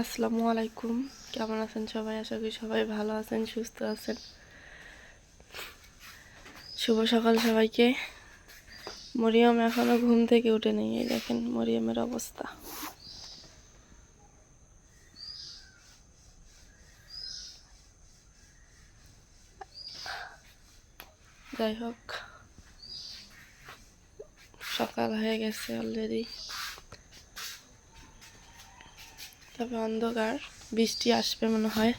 আসসালামু আলাইকুম। কেমন আছেন সবাই? আশা করি সবাই ভালো আছেন, সুস্থ আছেন। শুভ সকাল সবাইকে। মরিয়ম এখনও ঘুম থেকে উঠে নেই, এই দেখেন মরিয়মের অবস্থা। যাই হোক, সকাল হয়ে গেছে অলরেডি তবে অন্ধকার বৃষ্টি আসবে মনে হয়।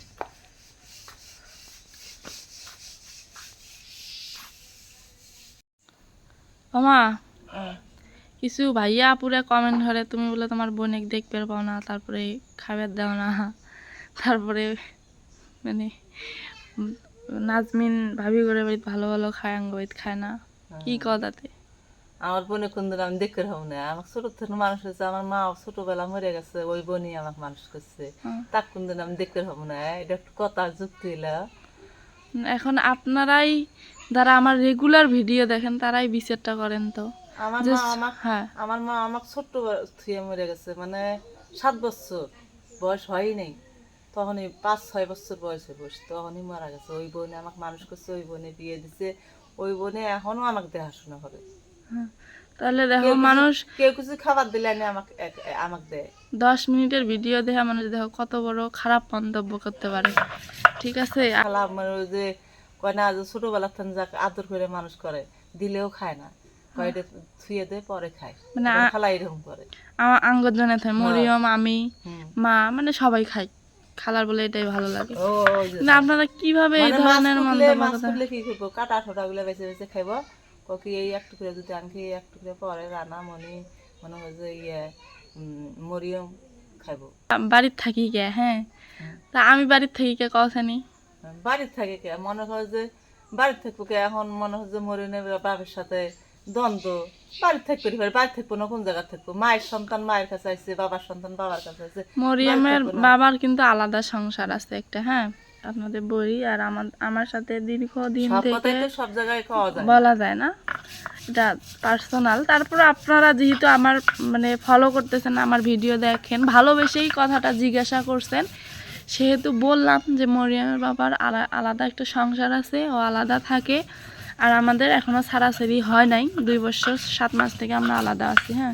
মামা কিছু ভাইয়া আপুরে কমেন্ট করে তুমি বলে তোমার বোনেক দেখতে পাও না তারপরে খাবার দাও না। তারপরে মানে নাজমিন ভাবি করে বাড়িতে ভালো ভালো খায় আঙ্গ খায় না। কি কও তাতে আমার বোনে কোন দিন আমি দেখতে হব না। আমার ছোট থেকে মানুষ হয়েছে আমার মা ছোটবেলা মরে গেছে ওই বোনই আমাকে মানুষ করছে। তাক কোন দিন আমি দেখতে হব না। এটা একটু কথা যুক্তি হইলা এখন আপনারাই যারা আমার রেগুলার ভিডিও দেখেন তারাই বিচারটা করেন তো। আমার মা আমাক হ্যাঁ। আমার মা আমাকে ছোট্ট থুয়ে মরে গেছে মানে সাত বছর বয়স হয়ই নাই। তখনই পাঁচ ছয় বছর বয়সে বয়স তখনই মারা গেছে। ওই বোনে আমাকে মানুষ করছে ওই বোনে বিয়ে দিছে ওই বোনে এখনও আমাকে দেখাশোনা করে। তাহলে দেখো মানুষ কেউ কিছু খাবার দিলে না আমাকে আমাকে দেয়। দশ মিনিটের ভিডিও দেখে মানুষ দেখো কত বড় খারাপ মন্তব্য করতে পারে। ঠিক আছে? আমার ওই যে কয় না ছোটবেলা থেকে যাকে আদর করে মানুষ করে দিলেও খায় না। কয়টা থুয়ে দেয় পরে খায়। মানে খালা এরকম করে। আমার আঙ্গজনে থাকে মরিয়ম আমি মা মানে সবাই খাই খালার বলে এটাই ভালো লাগে। না আপনারা কীভাবে এই মানে ধরনের মন্তব্য কাটা ঠোঁটা গুলো বেছে বেছে খাইবো। কি এই এক টুকরে যদি আনকি এক টুকরে পরে রানা মনি মনে হয় যে ইয়ে মরিয়ম খাইবো। বাড়ির থাকি কে হ্যাঁ। তা আমি বাড়ির থাকি কে কসানি বাড়ির থাকি কে মনে হয় যে বাড়ির থাকব কে এখন মনে হয় যে মরিয়মের বাবার সাথে দ্বন্দ্ব। বাড়ির থাকবে পারে বাড়ির থাকব না কোন জায়গা থাকব? মায়ের সন্তান মায়ের কাছে আসছে বাবার সন্তান বাবার কাছে আসছে মরিয়মের বাবার কিন্তু আলাদা সংসার আছে একটা হ্যাঁ। আপনাদের বই আর আমার আমার সাথে দীর্ঘদিন থেকে সব জায়গায় খাওয়া যায়। বলা যায় না। এটা পার্সোনাল তারপর আপনারা যেহেতু আমার মানে ফলো করতেছেন আমার ভিডিও দেখেন ভালোবেসেই কথাটা জিজ্ঞাসা করছেন সেহেতু বললাম যে মরিয়ামের বাবার আলা- আলাদা একটা সংসার আছে ও আলাদা থাকে আর আমাদের এখনও ছাড়াছাড়ি হয় নাই। দুই বছর সাত মাস থেকে আমরা আলাদা আছি হ্যাঁ।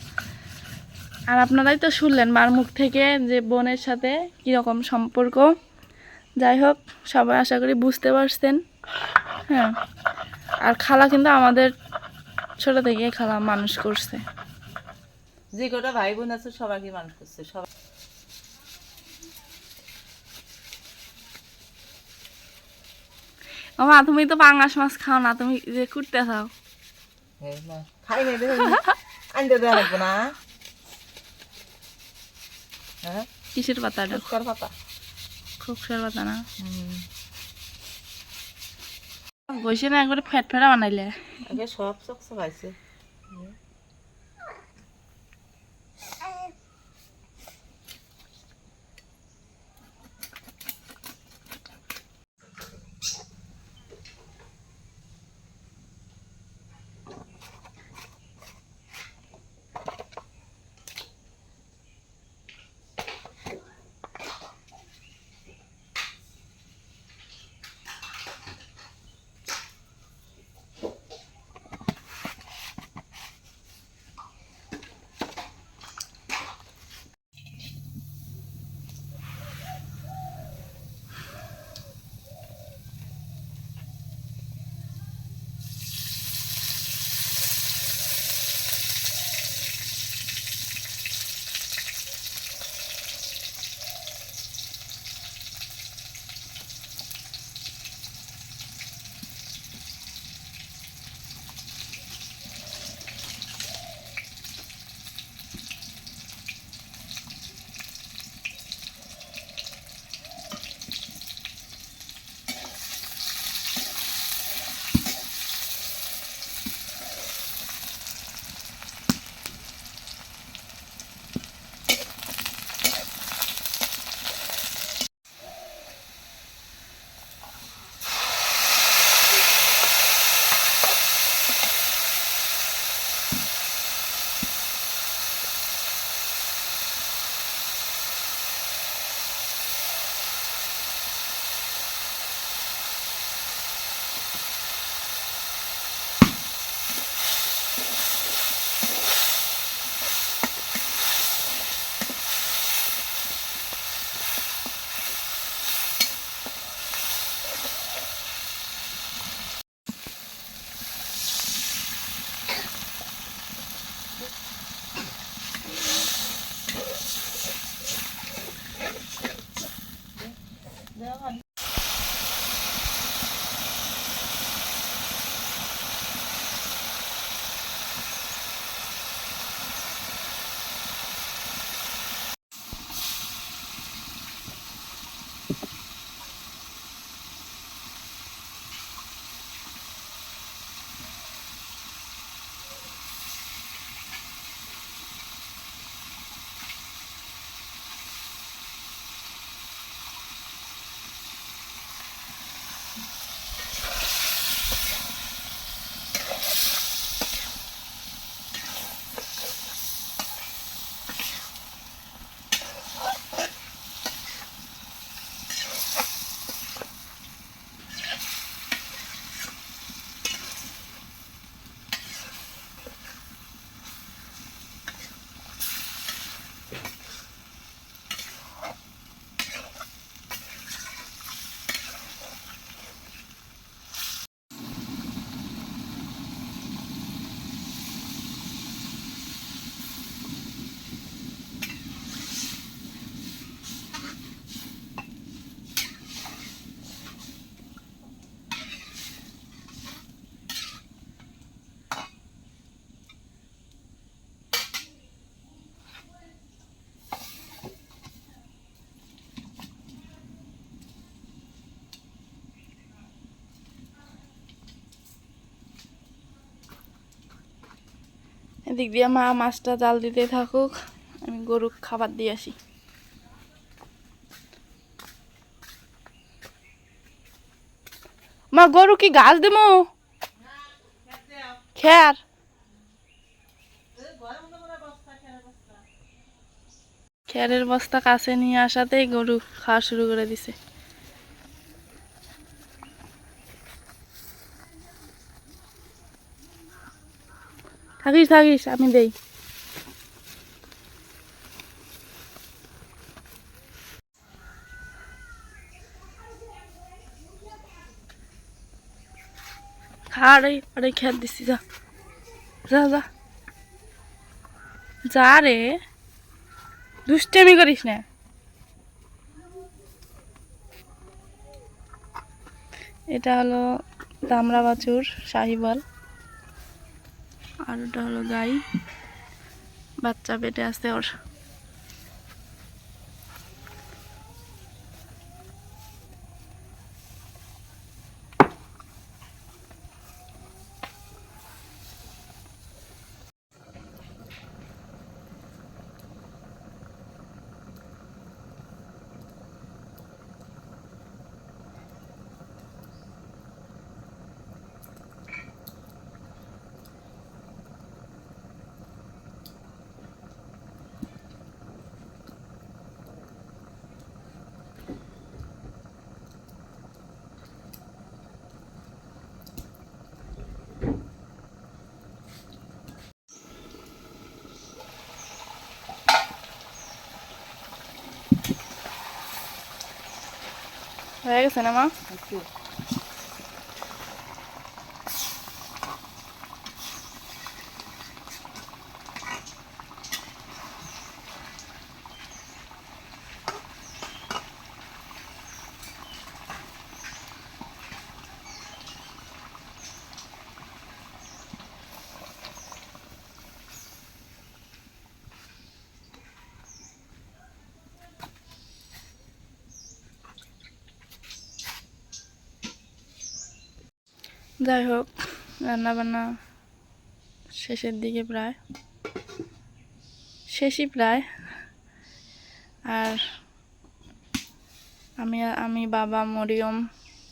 আর আপনারাই তো শুনলেন মার মুখ থেকে যে বোনের সাথে কীরকম সম্পর্ক। যাই হোক সবাই আশা করি বুঝতে পারছেন। হ্যাঁ আর খালা কিন্তু আমাদের ছোট থেকে খালা মানুষ করছে। যে কটা ভাই বোন আছে সবাইকে মানুষ করছে সবাই। তুমি তো পাঙ্গাস মাছ খাও না তুমি যে কুটতে খাও না, খাই নাই আনতে দেওয়া লাগবো না। হ্যাঁ। কিসের ফুচকার পাতা। খুবসার পাতা না। বসে না একবারে ফ্যাট ফ্যাটা বানাইলে। সব চক চকাইছে এদিক দিয়ে মা মাছটা জাল দিতে থাকুক, আমি গরু খাবার দিয়ে আসি। মা, গরু কি ঘাস দেবো? খেয়ার। খেয়ারের বস্তা কাছে নিয়ে আসাতেই গরু খাওয়া শুরু করে দিছে। থাকিস থাকিস, আমি দেই। যা। যা যা। যা রে। দুষ্টামি করিস না। এটা হলো দামরা বাছুর শাহিবাল আর ওটা হলো গাই। বাচ্চা পেটে আছে ওর। হয়ে গেছে যাই হোক রান্না বান্না শেষের দিকে প্রায়। শেষই প্রায়। আর আমি আমি, বাবা, মরিয়ম,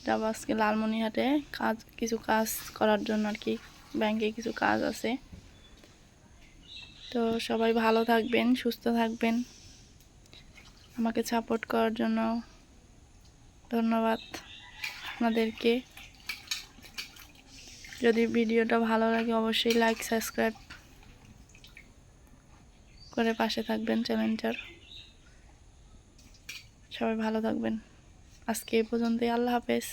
যাব আজকে লালমনিহাটে কাজ, কিছু কাজ করার জন্য আর কি। ব্যাংকে কিছু কাজ আছে। তো সবাই ভালো থাকবেন, সুস্থ থাকবেন। আমাকে সাপোর্ট করার জন্য ধন্যবাদ আপনাদেরকে। যদি ভিডিওটা ভালো লাগে অবশ্যই লাইক সাবস্ক্রাইব করে পাশে থাকবেন চ্যানেলটার। সবাই ভালো থাকবেন। আজকে এই পর্যন্তই, আল্লাহ হাফেজ।